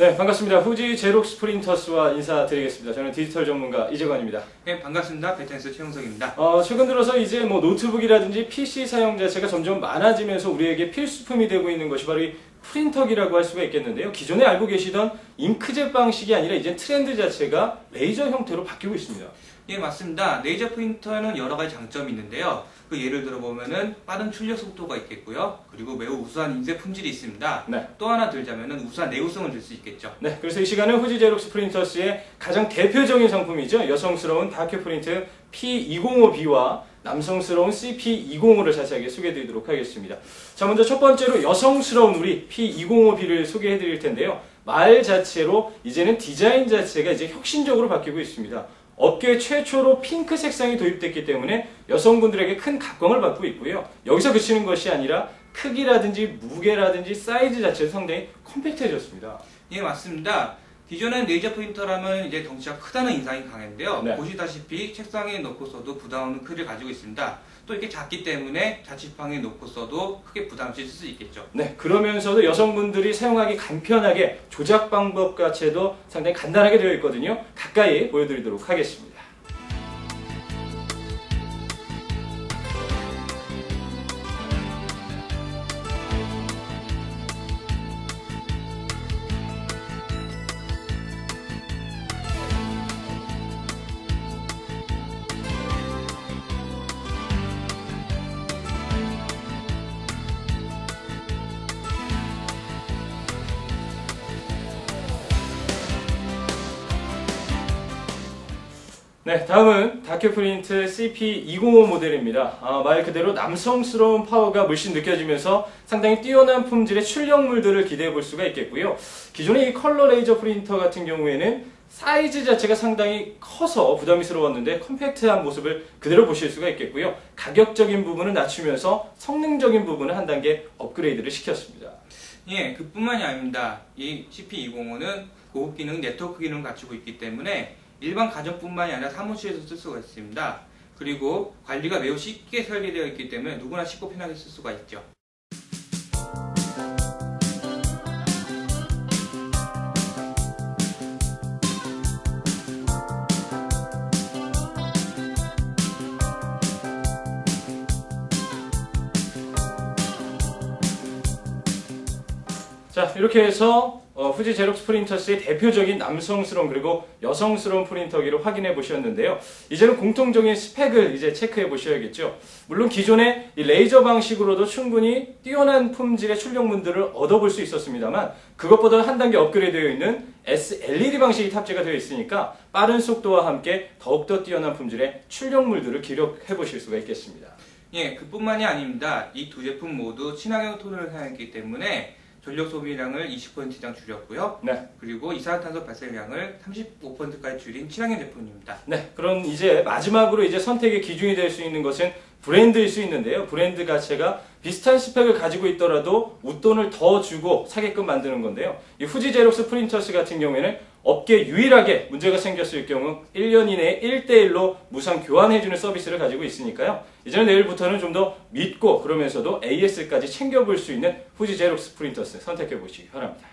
네, 반갑습니다. 후지 제록스 프린터스와 인사드리겠습니다. 저는 디지털 전문가 이재관입니다. 네, 반갑습니다. 베텐스 최용석입니다. 어, 최근 들어서 이제 뭐 노트북이라든지 PC 사용 자체가 점점 많아지면서 우리에게 필수품이 되고 있는 것이 바로 이 프린터기라고 할 수가 있겠는데요. 기존에 알고 계시던 잉크젯 방식이 아니라 이제 트렌드 자체가 레이저 형태로 바뀌고 있습니다. 예, 맞습니다. 레이저 프린터는 여러 가지 장점이 있는데요. 그 예를 들어 보면은 빠른 출력 속도가 있겠고요. 그리고 매우 우수한 인쇄 품질이 있습니다. 네. 또 하나 들자면은 우수한 내구성을 줄 수 있겠죠. 네, 그래서 이 시간은 후지 제록스 프린터스의 가장 대표적인 상품이죠. 여성스러운 다큐 프린트 P205B와 남성스러운 CP205를 자세하게 소개해드리도록 하겠습니다. 자, 먼저 첫 번째로 여성스러운 우리 P205B를 소개해드릴 텐데요. 말 자체로 이제는 디자인 자체가 이제 혁신적으로 바뀌고 있습니다. 업계 최초로 핑크 색상이 도입됐기 때문에 여성분들에게 큰 각광을 받고 있고요. 여기서 그치는 것이 아니라 크기라든지 무게라든지 사이즈 자체도 상당히 컴팩트해졌습니다. 예, 맞습니다. 기존엔 레이저 프린터라면 이제 덩치가 크다는 인상이 강했는데요. 네. 보시다시피 책상에 놓고 써도 부담 없는 크기를 가지고 있습니다. 또 이렇게 작기 때문에 자취방에 놓고 써도 크게 부담 없이 쓸 수 있겠죠. 네, 그러면서도 여성분들이 사용하기 간편하게 조작 방법 자체도 상당히 간단하게 되어 있거든요. 가까이 보여드리도록 하겠습니다. 네, 다음은 다큐프린트 CP205 모델입니다. 아, 말 그대로 남성스러운 파워가 물씬 느껴지면서 상당히 뛰어난 품질의 출력물들을 기대해 볼 수가 있겠고요. 기존의 이 컬러 레이저 프린터 같은 경우에는 사이즈 자체가 상당히 커서 부담스러웠는데 컴팩트한 모습을 그대로 보실 수가 있겠고요. 가격적인 부분은 낮추면서 성능적인 부분은 한 단계 업그레이드를 시켰습니다. 예, 그뿐만이 아닙니다. 이 CP205는 고급 기능, 네트워크 기능을 갖추고 있기 때문에 일반 가정뿐만이 아니라 사무실에서 쓸 수가 있습니다. 그리고 관리가 매우 쉽게 설계되어 있기 때문에 누구나 쉽고 편하게 쓸 수가 있죠. 자 이렇게 해서 어, 후지 제록스 프린터스의 대표적인 남성스러운 그리고 여성스러운 프린터기를 확인해 보셨는데요. 이제는 공통적인 스펙을 이제 체크해 보셔야겠죠. 물론 기존의 이 레이저 방식으로도 충분히 뛰어난 품질의 출력문들을 얻어볼 수 있었습니다만 그것보다 한 단계 업그레이드되어 있는 SLED 방식이 탑재가 되어 있으니까 빠른 속도와 함께 더욱더 뛰어난 품질의 출력물들을 기록해 보실 수가 있겠습니다. 예, 그뿐만이 아닙니다. 이 두 제품 모두 친환경 톤을 사용했기 때문에 전력 소비량을 20% 이상 줄였고요. 네. 그리고 이산화탄소 발생량을 35%까지 줄인 친환경 제품입니다. 네, 그럼 이제 마지막으로 이제 선택의 기준이 될 수 있는 것은 브랜드일 수 있는데요. 브랜드 자체가 비슷한 스펙을 가지고 있더라도 웃돈을 더 주고 사게끔 만드는 건데요. 이 후지 제록스 프린터스 같은 경우에는 업계 유일하게 문제가 생겼을 경우 1년 이내에 1대1로 무상 교환해주는 서비스를 가지고 있으니까요. 이제는 내일부터는 좀 더 믿고 그러면서도 AS까지 챙겨볼 수 있는 후지 제록스 프린터스 선택해 보시기 바랍니다.